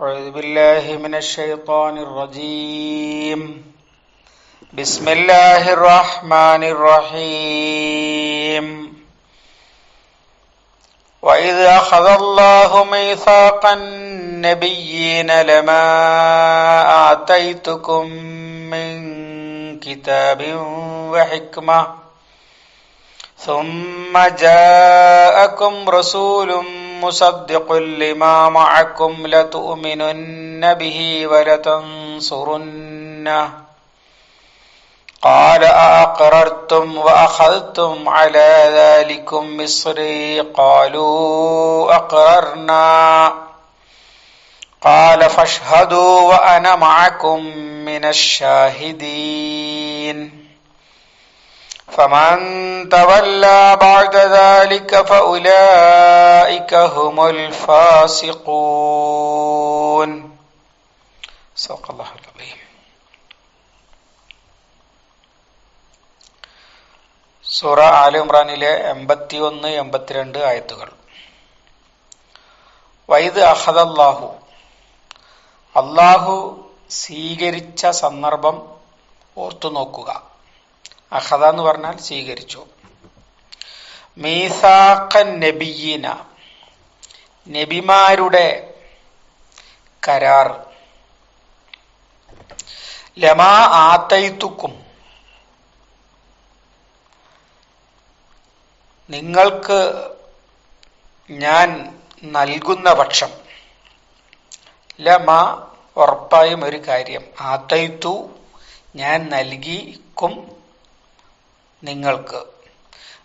أعوذ بالله من الشيطان الرجيم. بسم الله الرحمن الرحيم. وإذ أخذ الله ميثاق النبيين لما آتيتكم من كتاب وحكمة ثم جاءكم رسول مصدق لما معكم لتؤمنن به ولتنصرنه. قال أأقررتم وأخذتم على ذلكم مصري؟ قالوا أقررنا. قال فاشهدوا وأنا معكم من الشاهدين. فمن تولى بعد ذلك فأولئك هم الفاسقون صدق الله العظيم സൂറ ആല ഇമ്രാനിലെ എൺപത്തി ഒന്ന് എൺപത്തിരണ്ട് ആയത്തുകൾ വൈദ് അഹദല്ലാഹു അള്ളാഹു സ്വീകരിച്ച സന്ദർഭം ഓർത്തു നോക്കുക അഹദ എന്ന് പറഞ്ഞാൽ സ്വീകരിച്ചു. മീസാഖൻ നബിയീന നബിമാരുടെ കരാർ. ലമാ ആത്തൈത്തുക്കും നിങ്ങൾക്ക് ഞാൻ നൽകുന്ന പക്ഷം. ലമ ഉറപ്പായും ഒരു കാര്യം ആത്തൈത്തു ഞാൻ നൽകിക്കും നിങ്ങൾക്ക്.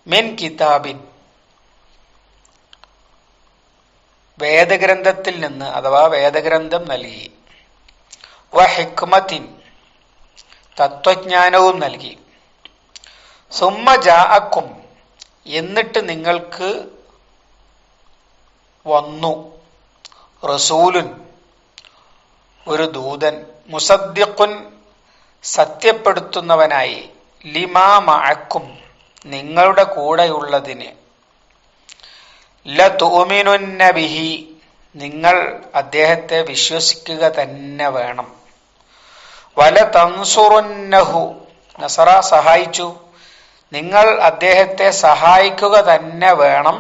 മിൻ കിതാബിൻ. വേദഗ്രന്ഥത്തിൽ നിന്ന് അഥവാ വേദഗ്രന്ഥം നൽകി. വ ഹിക്മത്തിൻ. തത്വജ്ഞാനവും നൽകി. സുമ്മ ജാഅക്കും. എന്നിട്ട് നിങ്ങൾക്ക് വന്നു. റസൂലുൻ. ഒരു ദൂതൻ. മുസദ്ദിഖുൻ. സത്യപ്പെടുത്തുന്നവനായി. ലിമാ മഅക്കും നിങ്ങളുടെ കൂടെയുള്ളതിന്. ലതൂമിനുന്ന ബിഹി നിങ്ങൾ അദ്ദേഹത്തെ വിശ്വസിക്കുക തന്നെ വേണം. വല തൻസുറുന്നഹു നസറ സഹായിച്ചു. നിങ്ങൾ അദ്ദേഹത്തെ സഹായിക്കുക തന്നെ വേണം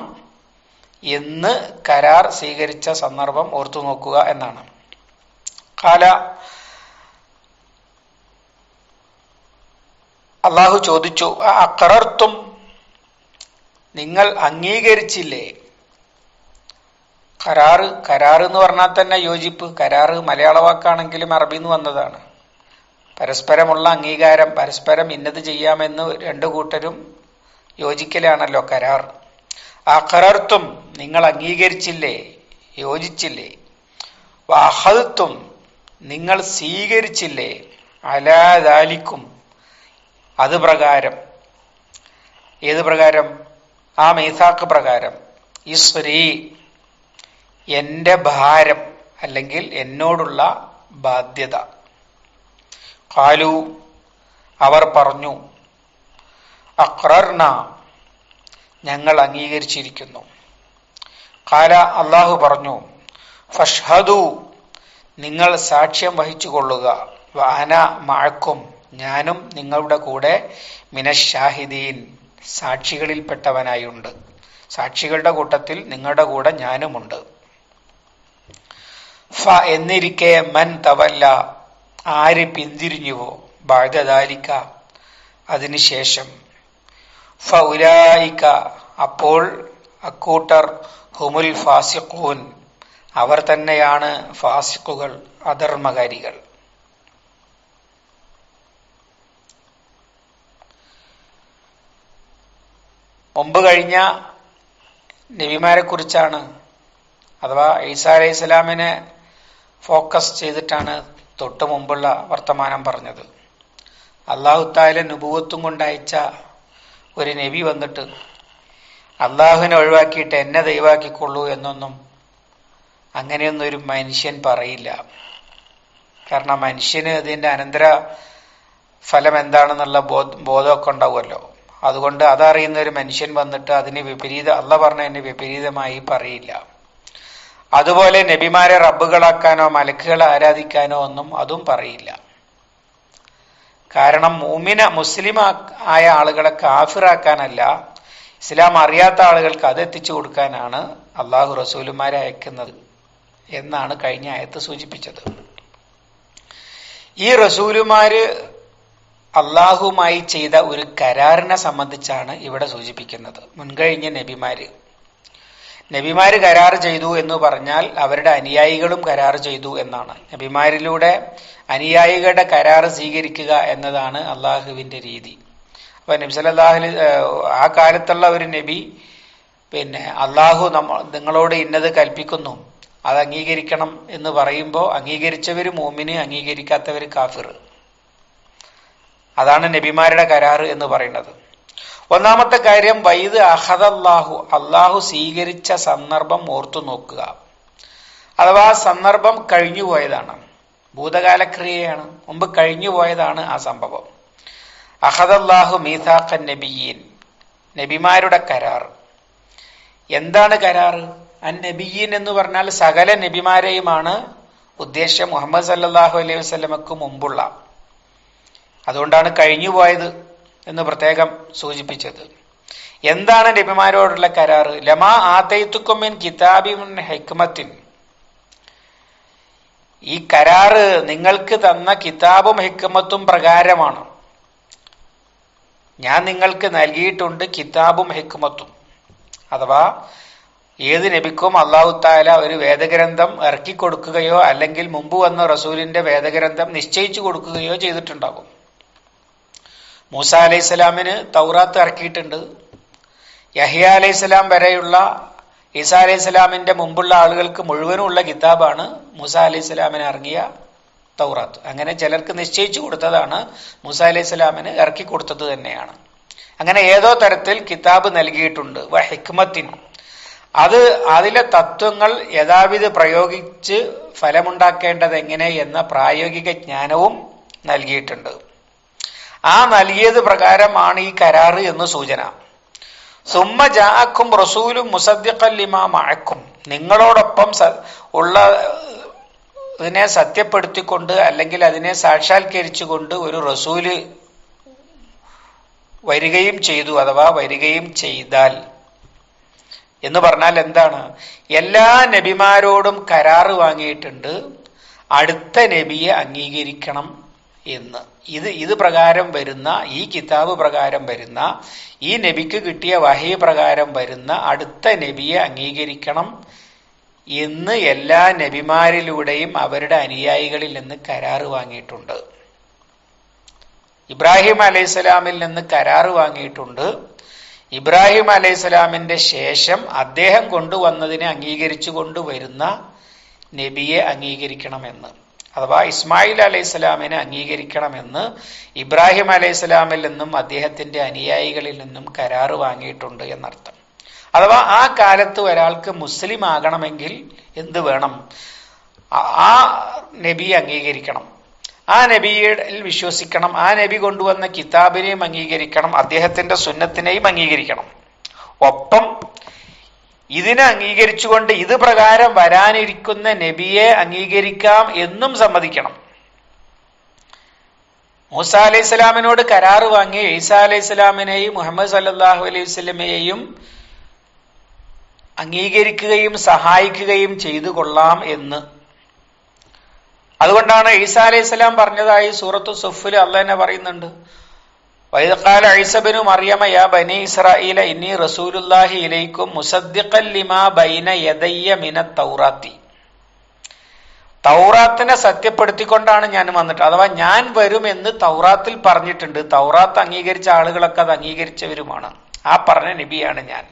എന്ന് കരാർ സ്വീകരിച്ച സന്ദർഭം ഓർത്തു നോക്കുക എന്നാണ്. കാല അള്ളാഹു ചോദിച്ചു അക്കറർത്തും നിങ്ങൾ അംഗീകരിച്ചില്ലേ? കരാറ് കരാറ് എന്ന് പറഞ്ഞാൽ തന്നെ യോജിപ്പ്. കരാറ് മലയാള വാക്കാണെങ്കിലും അറബിയിൽ നിന്ന് വന്നതാണ്. പരസ്പരമുള്ള അംഗീകാരം പരസ്പരം ഇന്നത് ചെയ്യാമെന്ന് രണ്ടു കൂട്ടരും യോജിക്കലാണല്ലോ കരാർ. ആ കരാർത്തും നിങ്ങൾ അംഗീകരിച്ചില്ലേ? യോജിച്ചില്ലേ. വാഹത്വം നിങ്ങൾ സ്വീകരിച്ചില്ലേ? അലാദാലിക്കും അത് പ്രകാരം. ഏത് പ്രകാരം? ആ മീസാക്ക് പ്രകാരം. ഇസ്രീ എന്റെ ഭാരം അല്ലെങ്കിൽ എന്നോടുള്ള ബാധ്യത. കാലു അവർ പറഞ്ഞു അക്രർണ ഞങ്ങൾ അംഗീകരിച്ചിരിക്കുന്നു. കാല അള്ളാഹു പറഞ്ഞു ഫഷ്ഹദു നിങ്ങൾ സാക്ഷ്യം വഹിച്ചു കൊള്ളുക വാന മഴക്കും ഞാനും നിങ്ങളുടെ കൂടെ മിനഷാഹിദീൻ സാക്ഷികളിൽപ്പെട്ടവനായുണ്ട്. സാക്ഷികളുടെ കൂട്ടത്തിൽ നിങ്ങളുടെ കൂടെ ഞാനുമുണ്ട്. ഫ എന്നിരിക്കെ മൻ തവല്ല ആര് പിന്തിരിഞ്ഞുവോ ബാധ്യതാലിക്ക. അതിനുശേഷം ഫ ഉലായിക്ക അപ്പോൾ അക്കൂട്ടർ ഹുമുൽ ഫാസിഖൂൻ. അവർ തന്നെയാണ് ഫാസിഖുകൾ അധർമ്മകാരികൾ. മുമ്പ് കഴിഞ്ഞ നബിമാരെ കുറിച്ചാണ് അഥവാ ഈസാ അലൈഹി സ്വലാമിനെ ഫോക്കസ് ചെയ്തിട്ടാണ് തൊട്ട് മുമ്പുള്ള വർത്തമാനം പറഞ്ഞത്. അള്ളാഹുത്താല നുപൂവത്തും കൊണ്ടയച്ച ഒരു നബി വന്നിട്ട് അള്ളാഹുവിനെ ഒഴിവാക്കിയിട്ട് എന്നെ ദൈവാക്കിക്കൊള്ളൂ എന്നൊന്നും അങ്ങനെയൊന്നും ഒരു മനുഷ്യൻ പറയില്ല. കാരണം മനുഷ്യന് അതിന്റെ അനന്തര ഫലം എന്താണെന്നുള്ള ബോധ ബോധമൊക്കെ ഉണ്ടാവുമല്ലോ. അതുകൊണ്ട് അതറിയുന്ന ഒരു മനുഷ്യൻ വന്നിട്ട് അതിന് വിപരീത അല്ല പറഞ്ഞതിന് വിപരീതമായി പറയില്ല. അതുപോലെ നബിമാരെ റബ്ബുകളാക്കാനോ മലക്കുകളെ ആരാധിക്കാനോ ഒന്നും അതും പറയില്ല. കാരണം മൂമിന മുസ്ലിം ആയ ആളുകളെ കാഫിറാക്കാനല്ല ഇസ്ലാം അറിയാത്ത ആളുകൾക്ക് അത് എത്തിച്ചു കൊടുക്കാനാണ് അള്ളാഹു റസൂലുമാരെ അയക്കുന്നത് എന്നാണ് കഴിഞ്ഞ ആയത്ത് സൂചിപ്പിച്ചത്. ഈ റസൂലുമാര് അള്ളാഹുമായി ചെയ്ത ഒരു കരാറിനെ സംബന്ധിച്ചാണ് ഇവിടെ സൂചിപ്പിക്കുന്നത്. മുൻകഴിഞ്ഞ നബിമാര്. നബിമാര് കരാർ ചെയ്തു എന്ന് പറഞ്ഞാൽ അവരുടെ അനുയായികളും കരാർ ചെയ്തു എന്നാണ്. നബിമാരിലൂടെ അനുയായികളുടെ കരാർ സ്വീകരിക്കുക എന്നതാണ് അള്ളാഹുവിന്റെ രീതി. അപ്പൊ നബി സല്ലാഹുലി ആ കാലത്തുള്ള ഒരു നബി പിന്നെ അള്ളാഹു നമ്മ നിങ്ങളോട് ഇന്നത് കൽപ്പിക്കുന്നു അത് അംഗീകരിക്കണം എന്ന് പറയുമ്പോൾ അംഗീകരിച്ചവര് മോമിന് അംഗീകരിക്കാത്തവര് കാഫിർ അതാണ് നബിമാരുടെ കരാറ് എന്ന് പറയുന്നത്. ഒന്നാമത്തെ കാര്യം വൈദ് അഹദല്ലാഹു അള്ളാഹു സ്വീകരിച്ച സന്ദർഭം ഓർത്തു നോക്കുക. അഥവാ സന്ദർഭം കഴിഞ്ഞു പോയതാണ്. ഭൂതകാലക്രിയയാണ്. മുമ്പ് കഴിഞ്ഞു പോയതാണ് ആ സംഭവം. അഹദല്ലാഹു മീസാഖൻ നബിയീൻ. നബിമാരുടെ കരാർ. എന്താണ് കരാർ അൻ നബിയീൻ എന്ന് പറഞ്ഞാൽ സകല നബിമാരെയുമാണ് ഉദ്ദേശം മുഹമ്മദ് സല്ലാഹു അലൈഹി വസ്ലമക്ക് മുമ്പുള്ള. അതുകൊണ്ടാണ് കഴിഞ്ഞു പോയത് എന്ന് പ്രത്യേകം സൂചിപ്പിച്ചത്. എന്താണ് നബിമാരോടുള്ള കരാറ്? ലമാ ആത്തൈത്തുക്കുമിൻ കിതാബിമുൻ ഹെക്മത്തിൻ. ഈ കരാറ് നിങ്ങൾക്ക് തന്ന കിതാബും ഹിക്മത്തും പ്രകാരമാണ്. ഞാൻ നിങ്ങൾക്ക് നൽകിയിട്ടുണ്ട് കിതാബും ഹിക്മത്തും. അഥവാ ഏത് നബിക്കും അള്ളാഹു താല ഒരു വേദഗ്രന്ഥം ഇറക്കി കൊടുക്കുകയോ അല്ലെങ്കിൽ മുമ്പ് വന്ന റസൂലിന്റെ വേദഗ്രന്ഥം നിശ്ചയിച്ചു കൊടുക്കുകയോ ചെയ്തിട്ടുണ്ടാകും. മൂസ അലൈഹി സ്വലാമിന് തൗറാത്ത് ഇറക്കിയിട്ടുണ്ട്. യഹിയ അലൈഹി സ്വലാം വരെയുള്ള ഈസാ അലൈഹി സ്വലാമിന്റെ മുമ്പുള്ള ആളുകൾക്ക് മുഴുവനുമുള്ള കിതാബാണ് മൂസ അലൈഹി സ്വലാമിന് ഇറങ്ങിയ തൗറാത്ത്. അങ്ങനെ ചിലർക്ക് നിശ്ചയിച്ചു കൊടുത്തതാണ് മൂസ അലൈഹി സ്വലാമിന് ഇറക്കി കൊടുത്തത് തന്നെയാണ്. അങ്ങനെ ഏതോ തരത്തിൽ കിതാബ് നൽകിയിട്ടുണ്ട്. വ ഹിക്മത്തിൻ. അത് അതിലെ തത്വങ്ങൾ യഥാവിധ പ്രയോഗിച്ച് ഫലമുണ്ടാക്കേണ്ടത് എങ്ങനെ എന്ന പ്രായോഗിക ജ്ഞാനവും നൽകിയിട്ടുണ്ട്. ആ നൽകിയത് പ്രകാരമാണ് ഈ കരാറ് എന്ന് സൂചന. സുമ്മ ജാക്കും റസൂലും മുസദ്ദിഖല്ലിമാ നിങ്ങളോടൊപ്പം ഉള്ള ഇതിനെ സത്യപ്പെടുത്തിക്കൊണ്ട് അല്ലെങ്കിൽ അതിനെ സാക്ഷാത്കരിച്ചുകൊണ്ട് ഒരു റസൂൽ വരികയും ചെയ്തു അഥവാ വരികയും ചെയ്താൽ. എന്ന് പറഞ്ഞാൽ എന്താണ്? എല്ലാ നബിമാരോടും കരാറ് വാങ്ങിയിട്ടുണ്ട്. അടുത്ത നബിയെ അംഗീകരിക്കണം. എന്ന്. ഇത് ഇത് പ്രകാരം വരുന്ന ഈ കിതാബ് പ്രകാരം വരുന്ന ഈ നബിക്ക് കിട്ടിയ വഹി പ്രകാരം വരുന്ന അടുത്ത നബിയെ അംഗീകരിക്കണം എന്ന് എല്ലാ നബിമാരിലൂടെയും അവരുടെ അനുയായികളിൽ നിന്ന് കരാറ് വാങ്ങിയിട്ടുണ്ട്. ഇബ്രാഹിം അലൈഹിസ്സലാമിൽ നിന്ന് കരാറ് വാങ്ങിയിട്ടുണ്ട്. ഇബ്രാഹിം അലൈഹിസ്സലാമിന്റെ ശേഷം അദ്ദേഹം കൊണ്ടുവന്നതിനെ അംഗീകരിച്ചു കൊണ്ടുവരുന്ന നബിയെ അംഗീകരിക്കണമെന്ന്. അഥവാ ഇസ്മായിൽ അലൈഹി സ്വലാമിനെ അംഗീകരിക്കണമെന്ന് ഇബ്രാഹിം അലൈഹി സ്വലാമിൽ നിന്നും അദ്ദേഹത്തിന്റെ അനുയായികളിൽ നിന്നും കരാറ് വാങ്ങിയിട്ടുണ്ട് എന്നർത്ഥം. അഥവാ ആ കാലത്ത് ഒരാൾക്ക് മുസ്ലിം ആകണമെങ്കിൽ എന്ത് വേണം? ആ നബി അംഗീകരിക്കണം. ആ നബിയിൽ വിശ്വസിക്കണം. ആ നബി കൊണ്ടുവന്ന കിതാബിനെയും അംഗീകരിക്കണം. അദ്ദേഹത്തിന്റെ സുന്നത്തിനെയും അംഗീകരിക്കണം. ഒപ്പം ഇതിനെ അംഗീകരിച്ചുകൊണ്ട് ഇത് പ്രകാരം വരാനിരിക്കുന്ന നബിയെ അംഗീകരിക്കാം എന്നും സമ്മതിക്കണം. മൂസ അലൈഹി സ്വലാമിനോട് കരാറ് വാങ്ങി ഈസാ അലൈഹി സ്വലാമിനെയും മുഹമ്മദ് സല്ലാഹു അലൈഹി സ്വലമയെയും അംഗീകരിക്കുകയും സഹായിക്കുകയും ചെയ്തു കൊള്ളാം എന്ന്. അതുകൊണ്ടാണ് ഈസാ അലൈഹി സ്വലാം പറഞ്ഞതായി സൂറത്തു സുഫിൽ അള്ളഹനെ പറയുന്നുണ്ട്. മറിയമ യാ റസൂലുല്ലാഹി മുസദ്ദിഖൽ ലിമാ ബൈന യദയ്യ മിന തൗറാത്തി തൗറാത്തിനെ സത്യപ്പെടുത്തിക്കൊണ്ടാണ് ഞാൻ വന്നിട്ട് അഥവാ ഞാൻ വരുമെന്ന് തൗറാത്തിൽ പറഞ്ഞിട്ടുണ്ട് തൗറാത്ത് അംഗീകരിച്ച ആളുകളൊക്കെ അത് അംഗീകരിച്ചവരുമാണ്. ആ പറഞ്ഞ നബിയാണ് ഞാൻ.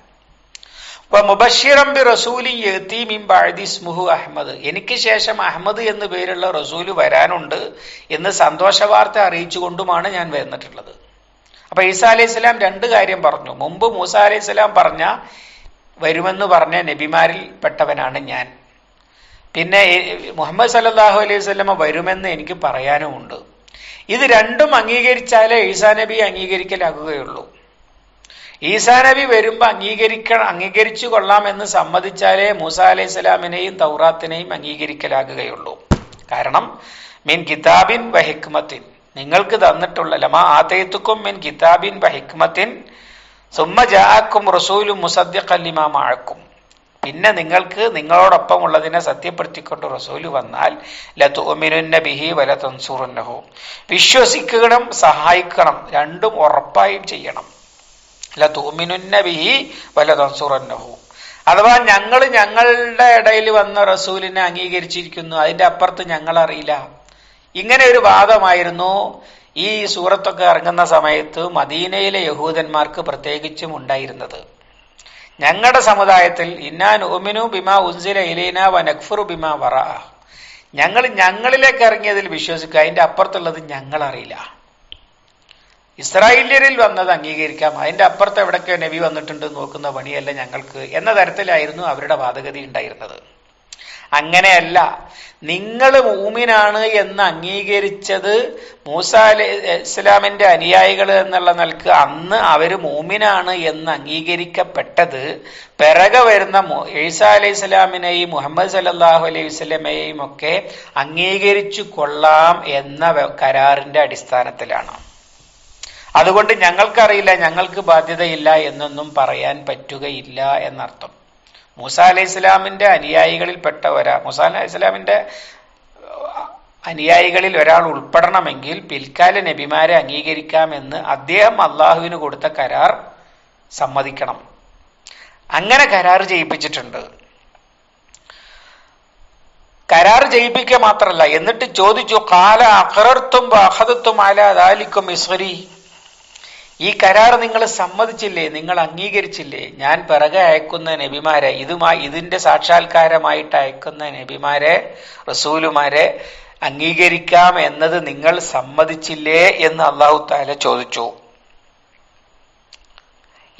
അഹമ്മദ് എനിക്ക് ശേഷം അഹമ്മദ് എന്ന് പേരുള്ള റസൂൽ വരാനുണ്ട് എന്ന് സന്തോഷ വാർത്ത അറിയിച്ചുകൊണ്ടുമാണ് ഞാൻ വന്നിട്ടുള്ളത്. അപ്പൊ ഈസാ അലൈഹി സ്വലാം രണ്ട് കാര്യം പറഞ്ഞു. മുമ്പ് മൂസ അലൈഹി സ്വലാം പറഞ്ഞ വരുമെന്ന് പറഞ്ഞ നബിമാരിൽ പെട്ടവനാണ് ഞാൻ. പിന്നെ മുഹമ്മദ് സല്ലാഹു അലൈഹി സ്വലമ വരുമെന്ന് എനിക്ക് പറയാനുമുണ്ട് ഇത് രണ്ടും അംഗീകരിച്ചാലേ ഈസാ നബി അംഗീകരിക്കലാകുകയുള്ളൂ. ഈസാ നബി വരുമ്പോൾ അംഗീകരിക്കണം അംഗീകരിച്ചു കൊള്ളാമെന്ന് സമ്മതിച്ചാലേ മൂസ അലൈഹി സ്വലാമിനെയും തൗറാത്തിനെയും അംഗീകരിക്കലാകുകയുള്ളൂ. കാരണം മീൻ കിതാബിൻ വ ഹിക്മത്തിൻ. നിങ്ങൾക്ക് തന്നിട്ടുള്ള ലമാ ആതയത്തുക്കും മിൻ കിതാബിൻ വ ഹിക്മത്തിൻ സുമ്മ ജാക്കും റസൂലും മുസദ്ദിഖല്ലിമാ മഴക്കും പിന്നെ നിങ്ങൾക്ക് നിങ്ങളോടൊപ്പം ഉള്ളതിനെ സത്യപ്പെടുത്തിക്കൊണ്ട് റസൂൽ വന്നാൽ ലതുമിനുന്ന ബിഹി വല തൻസൂറുന്നഹു വിശ്വസിക്കണം സഹായിക്കണം രണ്ടും ഉറപ്പായും ചെയ്യണം. ലതുമിനുന്ന ബിഹി വല തൻസൂറുന്നഹു അഥവാ ഞങ്ങൾ ഞങ്ങളുടെ ഇടയിൽ വന്ന റസൂലിനെ അംഗീകരിച്ചിരിക്കുന്നു അതിന്റെ അപ്പുറത്ത് ഞങ്ങൾ അറിയില്ല ഇങ്ങനെ ഒരു വാദമായിരുന്നു. ഈ സൂറത്തൊക്കെ ഇറങ്ങുന്ന സമയത്ത് മദീനയിലെ യഹൂദന്മാർക്ക് പ്രത്യേകിച്ചും ഉണ്ടായിരുന്നത്. ഞങ്ങളുടെ സമുദായത്തിൽ ഇന്നാൻ ഉമിനു ബിമാ ഉൻസില ഇലീന വ നഖ്ഫുറു ബിമാ വറ ഞങ്ങൾ ഞങ്ങളിലേക്ക് ഇറങ്ങിയതിൽ വിശ്വസിക്കുക അതിന്റെ അപ്പുറത്തുള്ളത് ഞങ്ങൾ അറിയില്ല. ഇസ്രായേല്യരിൽ വന്നത് അംഗീകരിക്കാം അതിന്റെ അപ്പുറത്ത് എവിടെയൊക്കെ നബി വന്നിട്ടുണ്ട് നോക്കുന്ന പണിയല്ല ഞങ്ങൾക്ക് എന്ന തരത്തിലായിരുന്നു അവരുടെ വാദഗതി ഉണ്ടായിരുന്നത്. അങ്ങനെയല്ല. നിങ്ങൾ മൂമിനാണ് എന്ന് അംഗീകരിച്ചത് മൂസ അലി ഇസ്ലാമിന്റെ അനുയായികൾ എന്നുള്ള നിലയ്ക്ക് അന്ന് അവർ മൂമിനാണ് എന്ന് അംഗീകരിക്കപ്പെട്ടത്. പിറകെ വരുന്ന ഈസ അലൈഹി സ്വലാമിനെയും മുഹമ്മദ് സല്ലാഹു അലൈഹി വസ്ലമയെയും ഒക്കെ അംഗീകരിച്ചു കൊള്ളാം എന്ന കരാറിന്റെ അടിസ്ഥാനത്തിലാണ്. അതുകൊണ്ട് ഞങ്ങൾക്കറിയില്ല ഞങ്ങൾക്ക് ബാധ്യതയില്ല എന്നൊന്നും പറയാൻ പറ്റുകയില്ല എന്നർത്ഥം. മൂസ അലൈഹി ഇസ്ലാമിന്റെ അനുയായികളിൽപ്പെട്ട ഒരാൾ മൂസ അലൈഹി ഇസ്ലാമിന്റെ അനുയായികളിൽ ഒരാൾ ഉൾപ്പെടണമെങ്കിൽ പിൽക്കാല നബിമാരെ അംഗീകരിക്കാമെന്ന് അദ്ദേഹം അള്ളാഹുവിന് കൊടുത്ത കരാർ സമ്മതിക്കണം. അങ്ങനെ കരാർ ചെയ്യിപ്പിച്ചിട്ടുണ്ട്. കരാർ ചെയ്യിപ്പിക്കുക മാത്രല്ല എന്നിട്ട് ചോദിച്ചു കാല അക്രർത്തും അഹദത്തും അല ദാലിക്കും ഇസ്വരി ഈ കരാർ നിങ്ങൾ സമ്മതിച്ചില്ലേ? നിങ്ങൾ അംഗീകരിച്ചില്ലേ? ഞാൻ പിറകെ അയക്കുന്ന നബിമാരെ ഇതുമായി ഇതിന്റെ സാക്ഷാത്കാരമായിട്ട് അയക്കുന്ന നബിമാരെ റസൂലുമാരെ അംഗീകരിക്കാം എന്നത് നിങ്ങൾ സമ്മതിച്ചില്ലേ എന്ന് അള്ളാഹു താല ചോദിച്ചു.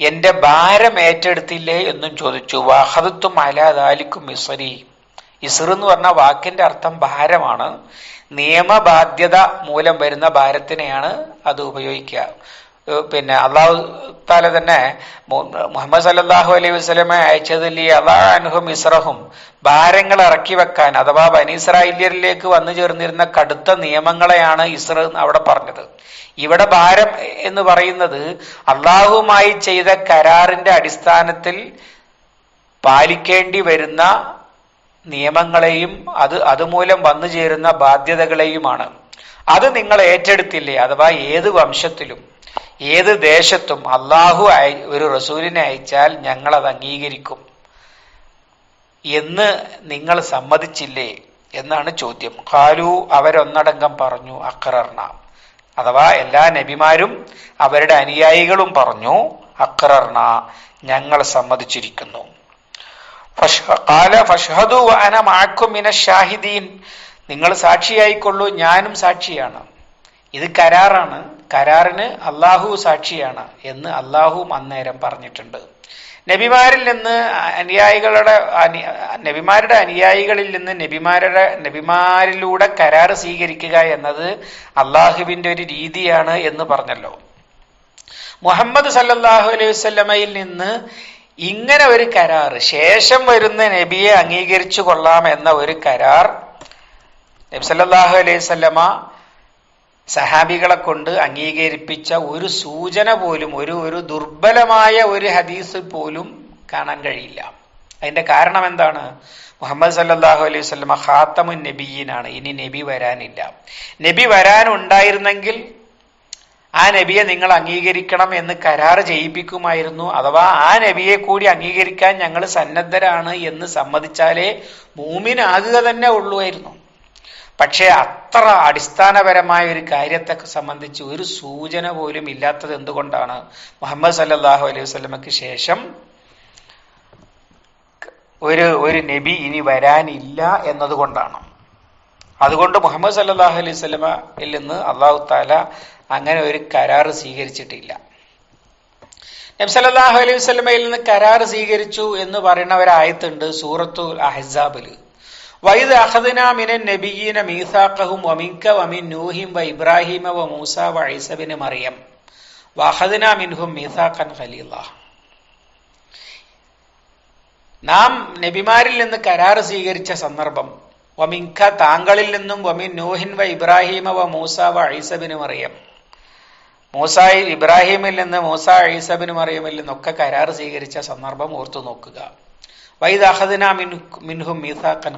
എന്റെ ഭാരം ഏറ്റെടുത്തില്ലേ എന്നും ചോദിച്ചു. വാഹദത്തും അലാദാലിക്കും ഇസറി ഇസർ എന്ന് പറഞ്ഞ വാക്കിന്റെ അർത്ഥം ഭാരമാണ്. നിയമബാധ്യത മൂലം വരുന്ന ഭാരത്തിനെയാണ് അത് ഉപയോഗിക്കുക. പിന്നെ അള്ളാഹു താല തന്നെ മുഹമ്മദ് സല്ലാഹു അലൈഹി വസ്ലമെ അയച്ചതിൽ ഈ അള്ളാഹുഹും ഇസ്രഹും ഭാരങ്ങൾ ഇറക്കി വെക്കാൻ അഥവാ ബനീസ്രായില്യരിലേക്ക് വന്നു ചേർന്നിരുന്ന കടുത്ത നിയമങ്ങളെയാണ് ഇസ്ര അവിടെ പറഞ്ഞത്. ഇവിടെ ഭാരം എന്ന് പറയുന്നത് അള്ളാഹുമായി ചെയ്ത കരാറിന്റെ അടിസ്ഥാനത്തിൽ പാലിക്കേണ്ടി വരുന്ന നിയമങ്ങളെയും അത് അതുമൂലം വന്നു ചേരുന്ന ബാധ്യതകളെയുമാണ്. അത് നിങ്ങൾ ഏറ്റെടുത്തില്ലേ? അഥവാ ഏത് വംശത്തിലും. ഏത് ദേശത്തും അള്ളാഹു ഒരു റസൂലിനെ അയച്ചാൽ ഞങ്ങൾ അത് അംഗീകരിക്കും. എന്ന് നിങ്ങൾ സമ്മതിച്ചില്ലേ എന്നാണ് ചോദ്യം. ഖാലു അവരൊന്നടങ്കം പറഞ്ഞു അക്രർണ. അഥവാ എല്ലാ നബിമാരും അവരുടെ അനുയായികളും പറഞ്ഞു അക്രർണ ഞങ്ങൾ സമ്മതിച്ചിരിക്കുന്നു. ഷാഹിദീൻ. നിങ്ങൾ സാക്ഷിയായിക്കൊള്ളൂ ഞാനും സാക്ഷിയാണ്. ഇത് കരാറാണ്. കരാറിന് അള്ളാഹു സാക്ഷിയാണ് എന്ന് അള്ളാഹുവും അന്നേരം പറഞ്ഞിട്ടുണ്ട്. നബിമാരിൽ നിന്ന് അനുയായികളുടെ നബിമാരുടെ അനുയായികളിൽ നിന്ന് നബിമാരുടെ നബിമാരിലൂടെ കരാർ സ്വീകരിക്കുക എന്നത് അള്ളാഹുവിന്റെ ഒരു രീതിയാണ് എന്ന് പറഞ്ഞല്ലോ. മുഹമ്മദ് സല്ലാഹു അലൈഹി വസ്ലമയിൽ നിന്ന് ഇങ്ങനെ ഒരു കരാർ ശേഷം വരുന്ന നബിയെ അംഗീകരിച്ചു കൊള്ളാം എന്ന ഒരു കരാർ നബി സല്ലാഹു അലൈഹി സ്വല്ലമ സഹാബികളെ കൊണ്ട് അംഗീകരിപ്പിച്ച ഒരു സൂചന പോലും ഒരു ഒരു ദുർബലമായ ഒരു ഹദീസ് പോലും കാണാൻ കഴിയില്ല. അതിന്റെ കാരണം എന്താണ്? മുഹമ്മദ് സല്ലാഹു അലൈഹി സ്വലമ ഖാത്തമുൻ നബിയിനാണ്. ഇനി നബി വരാനില്ല. നബി വരാനുണ്ടായിരുന്നെങ്കിൽ ആ നബിയെ നിങ്ങൾ അംഗീകരിക്കണം എന്ന് കരാർ ചെയ്യിപ്പിക്കുമായിരുന്നു. അഥവാ ആ നബിയെ കൂടി അംഗീകരിക്കാൻ ഞങ്ങൾ സന്നദ്ധരാണ് എന്ന് സമ്മതിച്ചാലേ മൂമിനാകുക തന്നെ ഉള്ളുമായിരുന്നു പക്ഷേ അത്ര അടിസ്ഥാനപരമായ ഒരു കാര്യത്തെ സംബന്ധിച്ച് ഒരു സൂചന പോലും ഇല്ലാത്തത് എന്തുകൊണ്ടാണ്? മുഹമ്മദ് സല്ലാഹു അലൈഹി വസ്ലമക്ക് ശേഷം ഒരു ഒരു നബി ഇനി വരാനില്ല എന്നതുകൊണ്ടാണ്. അതുകൊണ്ട് മുഹമ്മദ് സല്ലാഹു അലൈഹി സ്വലമയിൽ നിന്ന് അള്ളാഹു താല അങ്ങനെ ഒരു കരാർ സ്വീകരിച്ചിട്ടില്ല. നബി സല്ലാഹു അലൈഹി വസ്ലമയിൽ നിന്ന് കരാർ സ്വീകരിച്ചു എന്ന് പറയുന്ന ഒരായത്തുണ്ട് സൂറത്തു അഹ്സാബിൽ വൈദ് അഹദന മിനൻ നബിയീന മീസാഖഹും വമിങ്ക വമിൻ നൂഹിം വ ഇബ്രാഹിമ വ മൂസ വ ഐസബിന് മറിയം. വഹദിന മിൻഹും മീസാഖൻ ഖലീല. നാം നബിമാരിൽ നിന്ന് കരാർ സ്വീകരിച്ച സന്ദർഭം വമിൻക താങ്കളിൽ നിന്നും വമിൻ നൂഹിൻ വ ഇബ്രാഹിമ വ മൂസ വ ഐസബിന് മറിയം. മൂസായി ഇബ്രാഹിമിൽ നിന്ന് മൂസ ഐസബിന് മറിയമിൽ നിന്നൊക്കെ കരാറ് സ്വീകരിച്ച സന്ദർഭം ഓർത്തു നോക്കുക.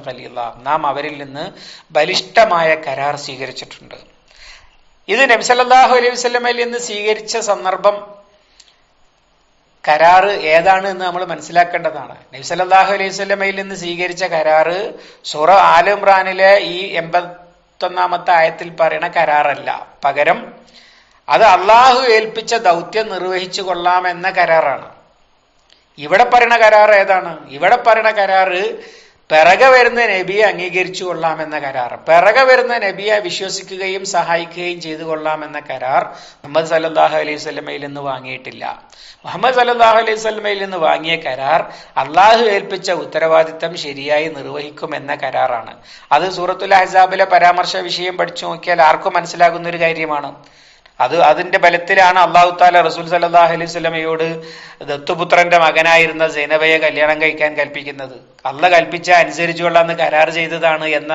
ഖലീല. നാം അവരിൽ നിന്ന് ബലിഷ്ഠമായ കരാർ സ്വീകരിച്ചിട്ടുണ്ട്. ഇത് നബ്സല്ലാഹു അലൈഹി വസ്ലമയിൽ നിന്ന് സ്വീകരിച്ച സന്ദർഭം കരാറ് ഏതാണ് എന്ന് നമ്മൾ മനസ്സിലാക്കേണ്ടതാണ്. നബ്സല്ലാഹു അലൈഹി വസ്ലമയിൽ നിന്ന് സ്വീകരിച്ച കരാറ് സുറ ആലിമ്രാനിലെ ഈ എൺപത്തൊന്നാമത്തെ ആയത്തിൽ പറയുന്ന കരാറല്ല. പകരം അത് അള്ളാഹു ഏൽപ്പിച്ച ദൗത്യം നിർവഹിച്ചു കൊള്ളാം എന്ന കരാറാണ്. ഇവിടെ പറയണ കരാർ ഏതാണ്? ഇവിടെ പറയണ കരാറ് പിറകെ വരുന്ന നബിയെ അംഗീകരിച്ചു കൊള്ളാമെന്ന കരാർ. പിറകെ വരുന്ന നബിയെ വിശ്വസിക്കുകയും സഹായിക്കുകയും ചെയ്തു കൊള്ളാമെന്ന കരാർ മുഹമ്മദ് സല്ലാഹു അലൈഹി സ്വലമയിൽ നിന്ന് വാങ്ങിയിട്ടില്ല. മുഹമ്മദ് സല്ലാഹു അലൈഹി സ്വലമയിൽ നിന്ന് വാങ്ങിയ കരാർ അള്ളാഹു ഏൽപ്പിച്ച ഉത്തരവാദിത്തം ശരിയായി നിർവഹിക്കും എന്ന കരാറാണ്. അത് സൂറത്തുൽ അഹ്സാബിലെ പരാമർശ വിഷയം പഠിച്ചു നോക്കിയാൽ ആർക്കും മനസ്സിലാകുന്ന ഒരു കാര്യമാണ്. അത് അതിന്റെ ബലത്തിലാണ് അള്ളാഹു താല റസൂൽ സല്ലാ അലൈഹി സ്വലമയോട് ദത്തുപുത്രന്റെ മകനായിരുന്ന സൈനബയെ കല്യാണം കഴിക്കാൻ കൽപ്പിക്കുന്നത്. അല്ല കൽപ്പിച്ച അനുസരിച്ചുകൊള്ളാന്ന് കരാർ ചെയ്തതാണ് എന്ന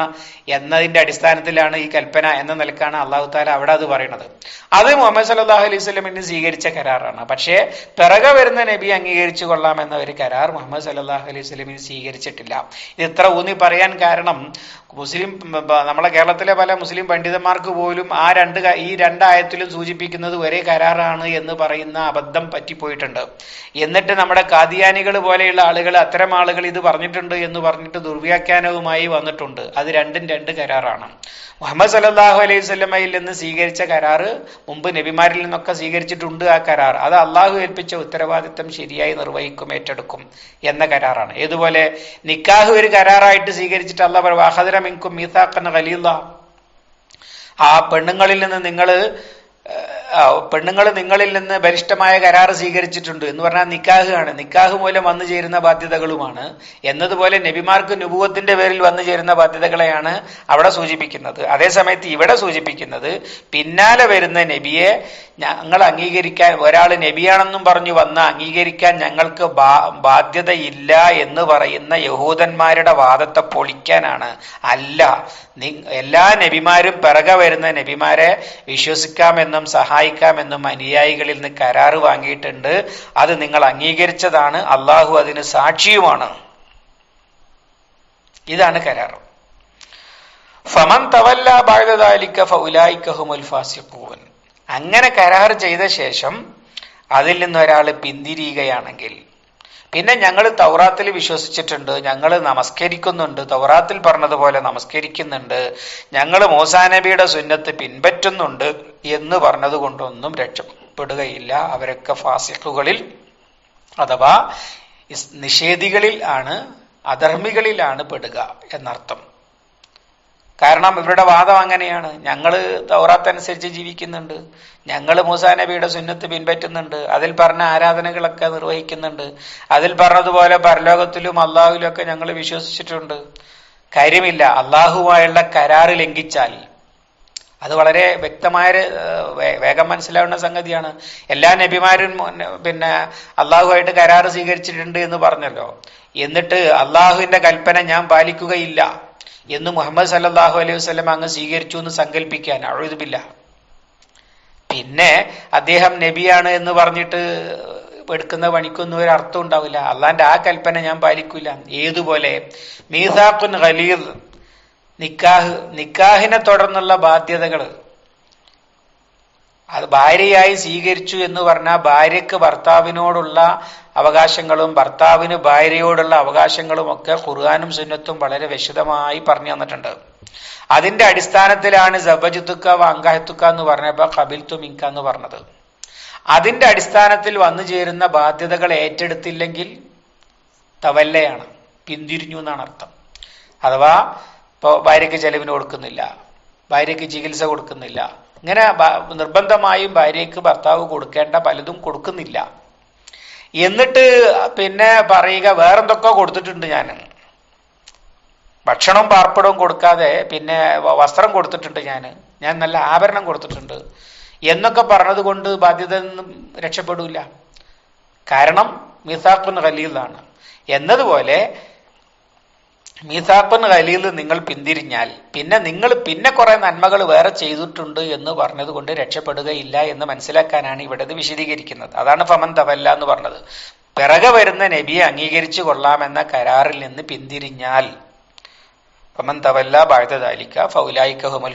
എന്നതിന്റെ അടിസ്ഥാനത്തിലാണ് ഈ കൽപ്പന എന്ന നിലക്കാണ് അള്ളാഹു താല അവിടെ അത് പറയുന്നത്. അത് മുഹമ്മദ് സല്ലാഹു അലൈഹി സ്വലമിന് സ്വീകരിച്ച കരാറാണ്. പക്ഷേ പിറകെ വരുന്ന നബി അംഗീകരിച്ചു കൊള്ളാം എന്ന ഒരു കരാർ മുഹമ്മദ് സല്ലാഹു അലൈഹി സ്വലമിന് സ്വീകരിച്ചിട്ടില്ല. ഇത് ഇത്ര ഊന്നി പറയാൻ കാരണം മുസ്ലിം നമ്മളെ കേരളത്തിലെ പല മുസ്ലിം പണ്ഡിതന്മാർക്ക് പോലും ആ രണ്ട് ഈ രണ്ടായത്തിലും സൂചിപ്പിക്കുന്നത് ഒരേ കരാറാണ് എന്ന് പറയുന്ന അബദ്ധം പറ്റിപ്പോയിട്ടുണ്ട്. എന്നിട്ട് നമ്മുടെ കാദിയാനികൾ പോലെയുള്ള ആളുകൾ അത്തരം ആളുകൾ ഇത് പറഞ്ഞിട്ടുണ്ട് എന്ന് പറഞ്ഞിട്ട് ദുർവ്യാഖ്യാനവുമായി വന്നിട്ടുണ്ട്. അത് രണ്ടും രണ്ട് കരാറാണ്. മുഹമ്മദ് സലല്ലാഹു അലൈഹി സ്വലമയിൽ നിന്ന് സ്വീകരിച്ച കരാറ് മുമ്പ് നബിമാരിൽ നിന്നൊക്കെ സ്വീകരിച്ചിട്ടുണ്ട് ആ കരാർ. അത് അള്ളാഹു ഏൽപ്പിച്ച ഉത്തരവാദിത്തം ശരിയായി നിർവഹിക്കും ഏറ്റെടുക്കും എന്ന കരാറാണ്. ഏതുപോലെ നിക്കാഹ് ഒരു കരാറായിട്ട് സ്വീകരിച്ചിട്ട് അള്ളാഹ് വാഹദര മിങ്കും മീസാഖൻ ആ പെണ്ണുങ്ങളിൽ നിന്ന് നിങ്ങൾ പെണ്ണുങ്ങൾ നിങ്ങളിൽ നിന്ന് ബലിഷ്ഠമായ കരാർ സ്വീകരിച്ചിട്ടുണ്ട് എന്ന് പറഞ്ഞാൽ നിക്കാഹ് ആണ് നിക്കാഹ് മൂലം വന്നു ചേരുന്ന ബാധ്യതകളുമാണ്. എന്നതുപോലെ നബിമാർക്ക് നുപൂവത്തിന്റെ പേരിൽ വന്നു ചേരുന്ന ബാധ്യതകളെയാണ് അവിടെ സൂചിപ്പിക്കുന്നത്. അതേസമയത്ത് ഇവിടെ സൂചിപ്പിക്കുന്നത് പിന്നാലെ വരുന്ന നബിയെ ഞങ്ങൾ അംഗീകരിക്കാൻ ഒരാൾ നബിയാണെന്നും പറഞ്ഞു വന്ന അംഗീകരിക്കാൻ ഞങ്ങൾക്ക് ബാധ്യതയില്ല എന്ന് പറയുന്ന യഹൂദന്മാരുടെ വാദത്തെ പൊളിക്കാനാണ്. അല്ല എല്ലാ നബിമാരും പിറകെ വരുന്ന നബിമാരെ വിശ്വസിക്കാമെന്നും സഹായിക്കാമെന്നും അനുയായികളിൽ നിന്ന് കരാറ് വാങ്ങിയിട്ടുണ്ട്. അത് നിങ്ങൾ അംഗീകരിച്ചതാണ്. അള്ളാഹു അതിന് സാക്ഷിയുമാണ്. ഇതാണ് കരാർ ഫമൻ തവല്ല ബാഴ്ദാലിക്ക ഫൗലായിക്കഹുമുൽ അങ്ങനെ കരാർ ചെയ്ത ശേഷം അതിൽ നിന്ന് ഒരാൾ പിന്തിരിയുകയാണെങ്കിൽ പിന്നെ ഞങ്ങൾ തൗറാത്തിൽ വിശ്വസിച്ചിട്ടുണ്ട് ഞങ്ങൾ നമസ്കരിക്കുന്നുണ്ട് തൗറാത്തിൽ പറഞ്ഞതുപോലെ നമസ്കരിക്കുന്നുണ്ട് ഞങ്ങൾ മോസാനബിയുടെ സുന്നത്ത് പിൻപറ്റുന്നുണ്ട് എന്ന് പറഞ്ഞതുകൊണ്ടൊന്നും രക്ഷപ്പെടുകയില്ല. അവരൊക്കെ ഫാസിഖുകളിൽ അഥവാ നിഷേധികളിൽ ആണ് അധർമ്മികളിലാണ് പെടുക എന്നർത്ഥം. കാരണം ഇവരുടെ വാദം അങ്ങനെയാണ്. ഞങ്ങൾ തൗറാത്തനുസരിച്ച് ജീവിക്കുന്നുണ്ട്. ഞങ്ങൾ മൂസാ നബിയുടെ സുന്നത്ത് പിൻപറ്റുന്നുണ്ട്. അതിൽ പറഞ്ഞ ആരാധനകളൊക്കെ നിർവഹിക്കുന്നുണ്ട്. അതിൽ പറഞ്ഞതുപോലെ പരലോകത്തിലും അള്ളാഹുലും ഒക്കെ ഞങ്ങൾ വിശ്വസിച്ചിട്ടുണ്ട്. കാര്യമില്ല. അള്ളാഹുവായുള്ള കരാറ് ലംഘിച്ചാൽ അത് വളരെ വ്യക്തമായ വേഗം മനസ്സിലാവുന്ന സംഗതിയാണ്. എല്ലാ നബിമാരും പിന്നെ അള്ളാഹുമായിട്ട് കരാറ് സ്വീകരിച്ചിട്ടുണ്ട് എന്ന് പറഞ്ഞല്ലോ. എന്നിട്ട് അള്ളാഹുവിന്റെ കൽപ്പന ഞാൻ പാലിക്കുകയില്ല. എന്ന് മുഹമ്മദ് സല്ലാഹു അലൈഹി വസ്ലം അങ്ങ് സ്വീകരിച്ചു എന്ന് സങ്കല്പിക്കാൻ അഴുതുമില്ല പിന്നെ അദ്ദേഹം നബിയാണ് എന്ന് പറഞ്ഞിട്ട് എടുക്കുന്ന പണിക്കൊന്നും ഒരു അർത്ഥം ഉണ്ടാവില്ല. അള്ളാന്റെ ആ കൽപ്പന ഞാൻ പാലിക്കില്ല ഏതുപോലെ? മീസാഖുൻ ഖലീദ് നിക്കാഹ് നിക്കാഹിനെ തുടർന്നുള്ള ബാധ്യതകൾ അത് ഭാര്യയായി സ്വീകരിച്ചു എന്ന് പറഞ്ഞാൽ ഭാര്യക്ക് ഭർത്താവിനോടുള്ള അവകാശങ്ങളും ഭർത്താവിന് ഭാര്യയോടുള്ള അവകാശങ്ങളും ഒക്കെ ഖുർആാനും സുന്നത്തും വളരെ വിശദമായി പറഞ്ഞു തന്നിട്ടുണ്ട്. അതിന്റെ അടിസ്ഥാനത്തിലാണ് സബജിത്തുക്ക വാങ്കാഹത്തുക്ക എന്ന് പറഞ്ഞപ്പോ കബിൽത്തു മിങ്ക എന്ന് പറഞ്ഞത്. അതിന്റെ അടിസ്ഥാനത്തിൽ വന്നു ചേരുന്ന ബാധ്യതകൾ ഏറ്റെടുത്തില്ലെങ്കിൽ തവല്ലയാണ് പിന്തിരിഞ്ഞു എന്നാണ് അർത്ഥം. അഥവാ ഇപ്പോൾ ഭാര്യയ്ക്ക് ചെലവിന് കൊടുക്കുന്നില്ല. ഭാര്യയ്ക്ക് ചികിത്സ കൊടുക്കുന്നില്ല. ഇങ്ങനെ നിർബന്ധമായും ഭാര്യയ്ക്ക് ഭർത്താവ് കൊടുക്കേണ്ട പലതും കൊടുക്കുന്നില്ല. എന്നിട്ട് പിന്നെ പറയുക വേറെന്തൊക്കെ കൊടുത്തിട്ടുണ്ട് ഞാൻ ഭക്ഷണവും പാർപ്പിടവും കൊടുക്കാതെ പിന്നെ വസ്ത്രം കൊടുത്തിട്ടുണ്ട് ഞാൻ ഞാൻ നല്ല ആഭരണം കൊടുത്തിട്ടുണ്ട്. എന്നൊക്കെ പറഞ്ഞത് കൊണ്ട് ബാധ്യത നിന്നും രക്ഷപ്പെടില്ല കാരണം മിസാഖുൻ ഖലീലാണ്. എന്നതുപോലെ മീസാഖുൻ ഖലീൽ നിങ്ങൾ പിന്തിരിഞ്ഞാൽ പിന്നെ നിങ്ങൾ പിന്നെ കുറെ നന്മകൾ വേറെ ചെയ്തിട്ടുണ്ട് എന്ന് പറഞ്ഞതുകൊണ്ട് രക്ഷപ്പെടുകയില്ല എന്ന് മനസ്സിലാക്കാനാണ് ഇവിടെ ഇത് വിശദീകരിക്കുന്നത്. അതാണ് ഫമൻ തവല്ല എന്ന് പറഞ്ഞത്. പിറകെ വരുന്ന നബിയെ അംഗീകരിച്ചു കൊള്ളാമെന്ന കരാറിൽ നിന്ന് പിന്തിരിഞ്ഞാൽ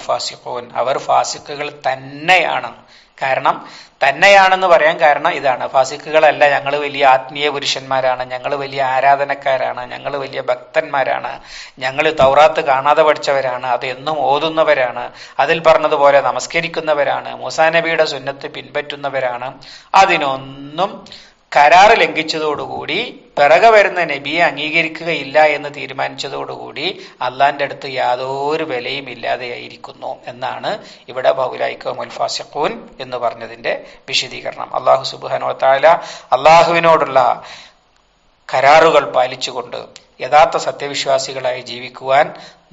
ഫാസിഖൂൻ അവർ ഫാസിക്കുകൾ തന്നെയാണ്. കാരണം തന്നെയാണെന്ന് പറയാൻ കാരണം ഇതാണ്. ഫാസിക്കുകളല്ല ഞങ്ങൾ വലിയ ആത്മീയ പുരുഷന്മാരാണ് ഞങ്ങൾ വലിയ ആരാധനക്കാരാണ് ഞങ്ങൾ വലിയ ഭക്തന്മാരാണ് ഞങ്ങൾ തൗറാത്ത് കാണാതെ പഠിച്ചവരാണ് അത് എന്നും ഓതുന്നവരാണ് അതിൽ പറഞ്ഞതുപോലെ നമസ്കരിക്കുന്നവരാണ് മുസാനബിയുടെ സുന്നത്ത് പിൻപറ്റുന്നവരാണ്. അതിനൊന്നും കരാറ് ലംഘിച്ചതോടുകൂടി പിറകെ വരുന്ന നബിയെ അംഗീകരിക്കുകയില്ല എന്ന് തീരുമാനിച്ചതോടുകൂടി അള്ളാന്റെ അടുത്ത് യാതൊരു വിലയും ഇല്ലാതെയായിരിക്കുന്നു എന്നാണ് ഇവിടെ ബഹുലായിക്ക മുൽഫാസിഖൂൻ എന്ന് പറഞ്ഞതിന്റെ വിശദീകരണം. അള്ളാഹു സുബാനോ താല അള്ളാഹുവിനോടുള്ള കരാറുകൾ പാലിച്ചുകൊണ്ട് യഥാർത്ഥ സത്യവിശ്വാസികളായി ജീവിക്കുവാൻ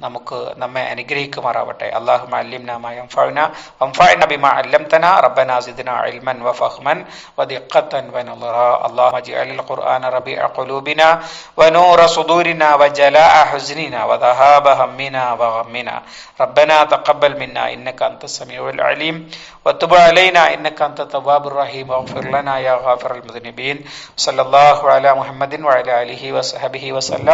നമുക്ക് നമ്മെ അനുഗ്രഹിക്കുമാറാവട്ടെ അള്ളാഹു അല്ലിംന വംഫഅന ബിമാ അല്ലംതന റബ്ബന സിദ്ന ഇൽമൻ വഫഹ്മൻ വദിഖത്തൻ വനളറ اللهم اجعل القرآن ربيع قلوبنا ونور صدورنا وجلاء حزننا وذهاب همنا وغمنا ربنا تقبل منا إنك أنت السميع العليم وتب علينا إنك أنت التواب الرحيم واغفر لنا يا غافر المذنبين صلى الله على محمد وعلى آله وصحبه وسلم